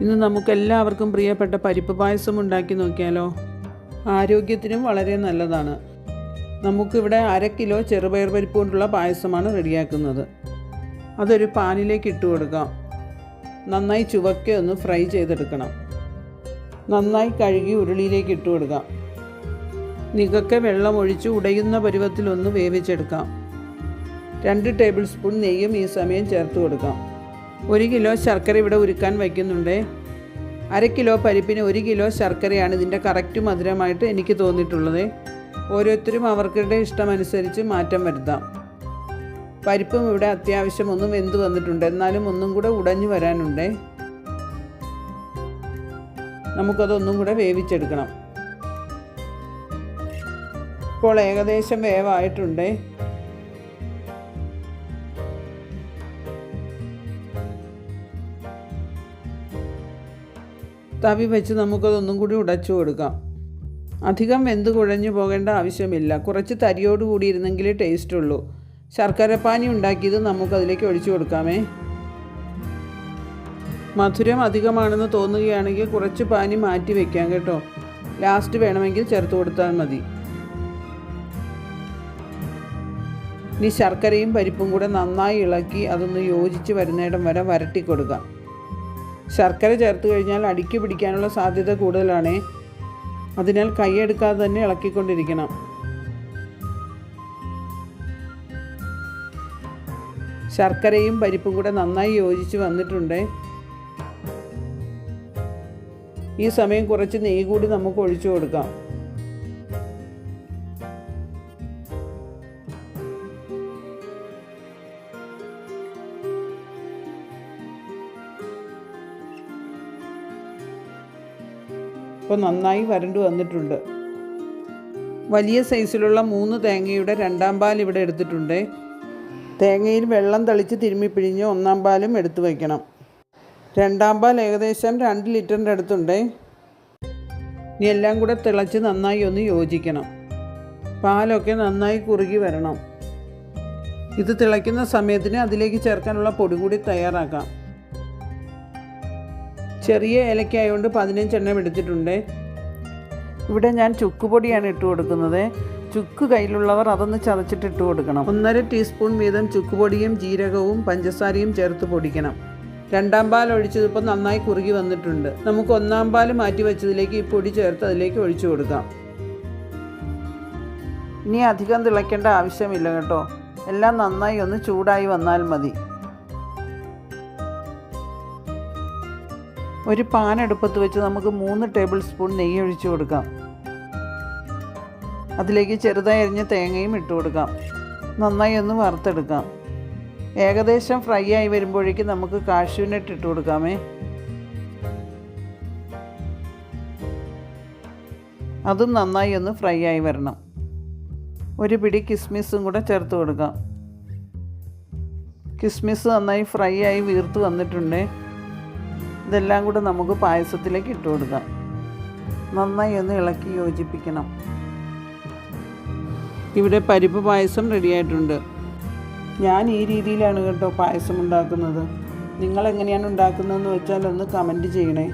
ഇന്ന് നമുക്കെല്ലാവർക്കും പ്രിയപ്പെട്ട പരിപ്പ് പായസം ഉണ്ടാക്കി നോക്കിയാലോ? ആരോഗ്യത്തിനും വളരെ നല്ലതാണ്. നമുക്കിവിടെ അര കിലോ ചെറുപയർ പരിപ്പ് കൊണ്ടുള്ള പായസമാണ് റെഡിയാക്കുന്നത്. അതൊരു പാനിലേക്ക് ഇട്ട് കൊടുക്കാം. നന്നായി ചുവക്കെ ഒന്ന് ഫ്രൈ ചെയ്തെടുക്കണം. നന്നായി കഴുകി ഉരുളിയിലേക്ക് ഇട്ട് കൊടുക്കാം. നികക്കെ വെള്ളം ഒഴിച്ച് ഉടയുന്ന പരുവത്തിലൊന്ന് വേവിച്ചെടുക്കാം. രണ്ട് ടേബിൾ സ്പൂൺ നെയ്യും ഈ സമയം ചേർത്ത് കൊടുക്കാം. ഒരു കിലോ ശർക്കര ഇവിടെ ഉരുക്കാൻ വയ്ക്കുന്നുണ്ട്. അര കിലോ പരിപ്പിന് ഒരു കിലോ ശർക്കരയാണ് ഇതിന്റെ കറക്റ്റ് മധുരമായിട്ട് എനിക്ക് തോന്നിയിട്ടുള്ളത്. ഓരോരുത്തരും അവർക്കരുടെ ഇഷ്ടമനുസരിച്ച് മാറ്റം വരുത്താം. പരിപ്പും ഇവിടെ അത്യാവശ്യം ഒന്നും വെന്ത് വന്നിട്ടുണ്ട്. എന്നാലും ഒന്നും കൂടെ ഉടഞ്ഞു വരാനുണ്ട്. നമുക്കതൊന്നും കൂടെ വേവിച്ചെടുക്കണം. ഇപ്പോൾ ഏകദേശം വേവായിട്ടുണ്ട്. തവി വെച്ച് നമുക്കതൊന്നും കൂടി ഉടച്ചു കൊടുക്കാം. അധികം വെന്ത് കുഴഞ്ഞു പോകേണ്ട ആവശ്യമില്ല. കുറച്ച് തരിയോട് കൂടി ഇരുന്നെങ്കിൽ ടേസ്റ്റ് ഉള്ളൂ. ശർക്കരപ്പാനി ഉണ്ടാക്കിയത് നമുക്കതിലേക്ക് ഒഴിച്ചു കൊടുക്കാമേ. മധുരം അധികമാണെന്ന് തോന്നുകയാണെങ്കിൽ കുറച്ച് പാനി മാറ്റി വെക്കാം കേട്ടോ. ലാസ്റ്റ് വേണമെങ്കിൽ ചേർത്ത് കൊടുത്താൽ മതി. ഇനി ശർക്കരയും പരിപ്പും കൂടെ നന്നായി ഇളക്കി അതൊന്ന് യോജിച്ച് വരുന്നിടം വരെ വരട്ടി കൊടുക്കാം. ശർക്കര ചേർത്ത് കഴിഞ്ഞാൽ അടുക്കി പിടിക്കാനുള്ള സാധ്യത കൂടുതലാണ്. അതിനാൽ കൈയെടുക്കാതെ തന്നെ ഇളക്കിക്കൊണ്ടിരിക്കണം. ശർക്കരയും പരിപ്പും കൂടെ നന്നായി യോജിച്ച് വന്നിട്ടുണ്ട്. ഈ സമയം കുറച്ച് നെയ്യ് കൂടി നമുക്ക് ഒഴിച്ചു കൊടുക്കാം. ഇപ്പോൾ നന്നായി വരണ്ടു വന്നിട്ടുണ്ട്. വലിയ സൈസിലുള്ള മൂന്ന് തേങ്ങയുടെ രണ്ടാം പാൽ ഇവിടെ എടുത്തിട്ടുണ്ട്. തേങ്ങയിൽ വെള്ളം തളിച്ച് തിരുമ്മി പിഴിഞ്ഞ് ഒന്നാം പാലും എടുത്തു വയ്ക്കണം. രണ്ടാം പാൽ ഏകദേശം രണ്ട് ലിറ്ററിന്റെ അടുത്തുണ്ട്. ഇനി എല്ലാം കൂടെ തിളച്ച് നന്നായി ഒന്ന് യോജിക്കണം. പാലൊക്കെ നന്നായി കുറുകി വരണം. ഇത് തിളയ്ക്കുന്ന സമയത്തിന് അതിലേക്ക് ചേർക്കാനുള്ള പൊടി കൂടി തയ്യാറാക്കാം. ചെറിയ ഏലക്കായതുകൊണ്ട് പതിനഞ്ചെണ്ണം എടുത്തിട്ടുണ്ട്. ഇവിടെ ഞാൻ ചുക്കുപൊടിയാണ് ഇട്ട് കൊടുക്കുന്നത്. ചുക്ക് കയ്യിലുള്ളവർ അതൊന്ന് ചതച്ചിട്ട് ഇട്ട് കൊടുക്കണം. ഒന്നര ടീസ്പൂൺ വീതം ചുക്കുപൊടിയും ജീരകവും പഞ്ചസാരയും ചേർത്ത് പൊടിക്കണം. രണ്ടാം പാൽ ഒഴിച്ചതിപ്പോൾ നന്നായി കുറുകി വന്നിട്ടുണ്ട്. നമുക്ക് ഒന്നാം പാൽ മാറ്റി വെച്ചതിലേക്ക് ഈ പൊടി ചേർത്ത് അതിലേക്ക് ഒഴിച്ചു കൊടുക്കാം. ഇനി അധികം തിളയ്ക്കേണ്ട ആവശ്യമില്ല കേട്ടോ. എല്ലാം നന്നായി ഒന്ന് ചൂടായി വന്നാൽ മതി. ഒരു പാൻ അടുപ്പത്ത് വെച്ച് നമുക്ക് മൂന്ന് ടേബിൾ സ്പൂൺ നെയ്യ് ഒഴിച്ചു കൊടുക്കാം. അതിലേക്ക് ചെറുതായി അരിഞ്ഞ തേങ്ങയും ഇട്ട് കൊടുക്കാം. നന്നായി ഒന്ന് വറുത്തെടുക്കാം. ഏകദേശം ഫ്രൈ ആയി വരുമ്പോഴേക്കും നമുക്ക് കാഷ്യൂനട്ട് ഇട്ട് കൊടുക്കാമേ. അതും നന്നായി ഒന്ന് ഫ്രൈ ആയി വരണം. ഒരു പിടി കിസ്മിസും കൂടെ ചേർത്ത് കൊടുക്കാം. കിസ്മിസ് നന്നായി ഫ്രൈ ആയി വീർത്ത് വന്നിട്ടുണ്ട്. ഇതെല്ലാം കൂടെ നമുക്ക് പായസത്തിലേക്ക് ഇട്ട് കൊടുക്കാം. നന്നായി ഒന്ന് ഇളക്കി യോജിപ്പിക്കണം. ഇവിടെ പരിപ്പ് പായസം റെഡിയായിട്ടുണ്ട് ഞാൻ ഈ രീതിയിലാണ് കേട്ടോ പായസം ഉണ്ടാക്കുന്നത്. നിങ്ങൾ എങ്ങനെയാണ് ഉണ്ടാക്കുന്നതെന്ന് വെച്ചാൽ ഒന്ന് കമന്റ് ചെയ്യണേ.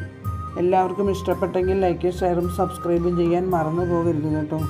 എല്ലാവർക്കും ഇഷ്ടപ്പെട്ടെങ്കിൽ ലൈക്കും ഷെയറും സബ്സ്ക്രൈബും ചെയ്യാൻ മറന്നു പോകരുത് കേട്ടോ.